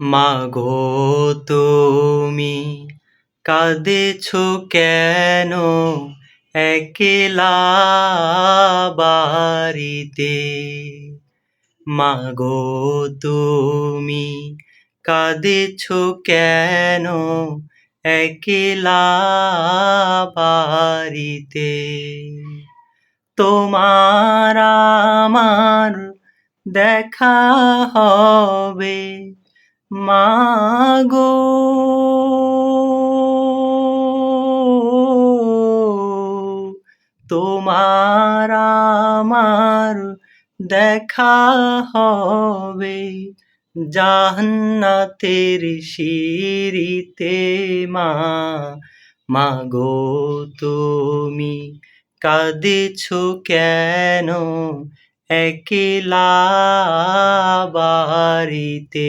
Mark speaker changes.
Speaker 1: মাগো তুমি, কাঁদেছ কেন একলা বাড়িতে? মাগো তুমি, কাঁদেছ কেন একলা বাড়িতে? তোমার আমার দেখা হবে মাগো। তোমার আমার দেখা হবে জান্নাতের সিঁড়িতে মা। মাগো তুমি কাঁদেছ কেন? একলা বাড়িতে।